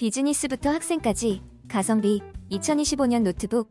비즈니스부터 학생까지 가성비 2025년 노트북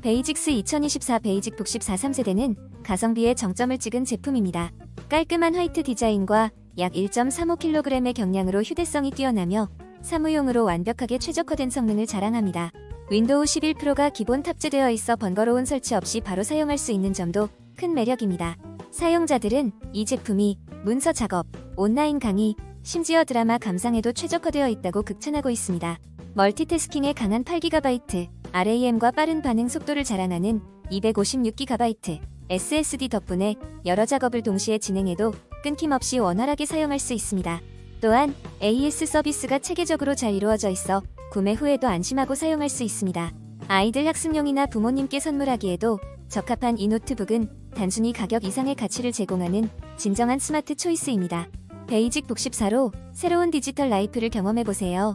베이직스 2024 베이직 북 14-3세대는 가성비에 정점을 찍은 제품입니다. 깔끔한 화이트 디자인과 약 1.35kg의 경량으로 휴대성이 뛰어나며 사무용으로 완벽하게 최적화된 성능을 자랑합니다. 윈도우 11 프로가 기본 탑재되어 있어 번거로운 설치 없이 바로 사용할 수 있는 점도 큰 매력입니다. 사용자들은 이 제품이 문서 작업, 온라인 강의, 심지어 드라마 감상에도 최적화되어 있다고 극찬하고 있습니다. 멀티태스킹에 강한 8GB, RAM과 빠른 반응 속도를 자랑하는 256GB SSD 덕분에 여러 작업을 동시에 진행해도 끊김없이 원활하게 사용할 수 있습니다. 또한 AS 서비스가 체계적으로 잘 이루어져 있어 구매 후에도 안심하고 사용할 수 있습니다. 아이들 학습용이나 부모님께 선물하기에도 적합한 이 노트북은 단순히 가격 이상의 가치를 제공하는 진정한 스마트 초이스입니다. 베이직 북14로 새로운 디지털 라이프를 경험해보세요.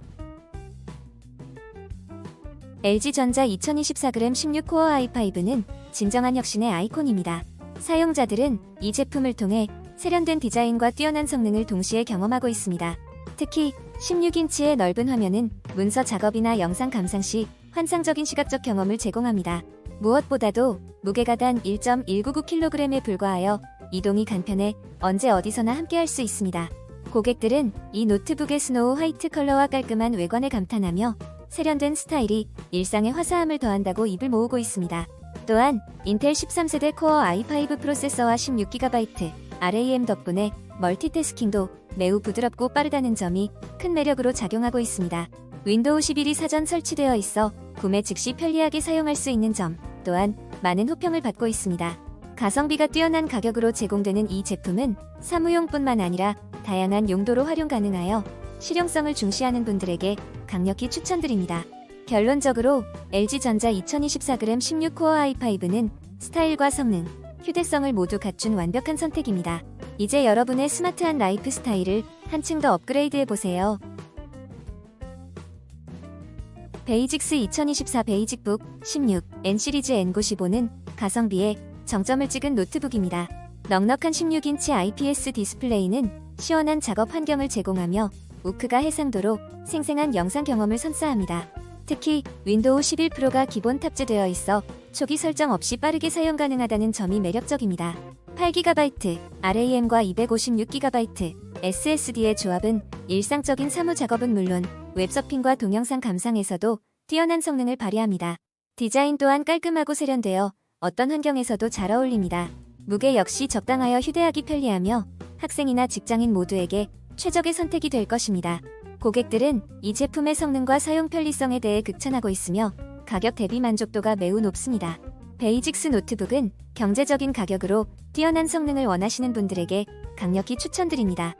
LG전자 2024g 16코어 i5는 진정한 혁신의 아이콘입니다. 사용자들은 이 제품을 통해 세련된 디자인과 뛰어난 성능을 동시에 경험하고 있습니다. 특히 16인치의 넓은 화면은 문서 작업이나 영상 감상 시 환상적인 시각적 경험을 제공합니다. 무엇보다도 무게가 단 1.199kg에 불과하여 이동이 간편해 언제 어디서나 함께할 수 있습니다. 고객들은 이 노트북의 스노우 화이트 컬러와 깔끔한 외관에 감탄하며 세련된 스타일이 일상의 화사함을 더한다고 입을 모으고 있습니다. 또한 인텔 13세대 코어 i5 프로세서와 16GB RAM 덕분에 멀티태스킹도 매우 부드럽고 빠르다는 점이 큰 매력으로 작용하고 있습니다. 윈도우 11이 사전 설치되어 있어 구매 즉시 편리하게 사용할 수 있는 점 또한 많은 호평을 받고 있습니다. 가성비가 뛰어난 가격으로 제공되는 이 제품은 사무용뿐만 아니라 다양한 용도로 활용 가능하여 실용성을 중시하는 분들에게 강력히 추천드립니다. 결론적으로 LG전자 2024g 16코어 i5는 스타일과 성능, 휴대성을 모두 갖춘 완벽한 선택입니다. 이제 여러분의 스마트한 라이프 스타일을 한층 더 업그레이드 해 보세요. 베이직스 2024 베이직북 16 N 시리즈 N95는 가성비에 정점을 찍은 노트북입니다. 넉넉한 16인치 IPS 디스플레이는 시원한 작업 환경을 제공하며 우크가 해상도로 생생한 영상 경험을 선사합니다. 특히 윈도우 11 프로가 기본 탑재되어 있어 초기 설정 없이 빠르게 사용 가능하다는 점이 매력적입니다. 8GB RAM과 256GB SSD의 조합은 일상적인 사무 작업은 물론 웹서핑과 동영상 감상에서도 뛰어난 성능을 발휘합니다. 디자인 또한 깔끔하고 세련되어 어떤 환경에서도 잘 어울립니다. 무게 역시 적당하여 휴대하기 편리하며 학생이나 직장인 모두에게 최적의 선택이 될 것입니다. 고객들은 이 제품의 성능과 사용 편리성에 대해 극찬하고 있으며 가격 대비 만족도가 매우 높습니다. 베이직스 노트북은 경제적인 가격으로 뛰어난 성능을 원하시는 분들에게 강력히 추천드립니다.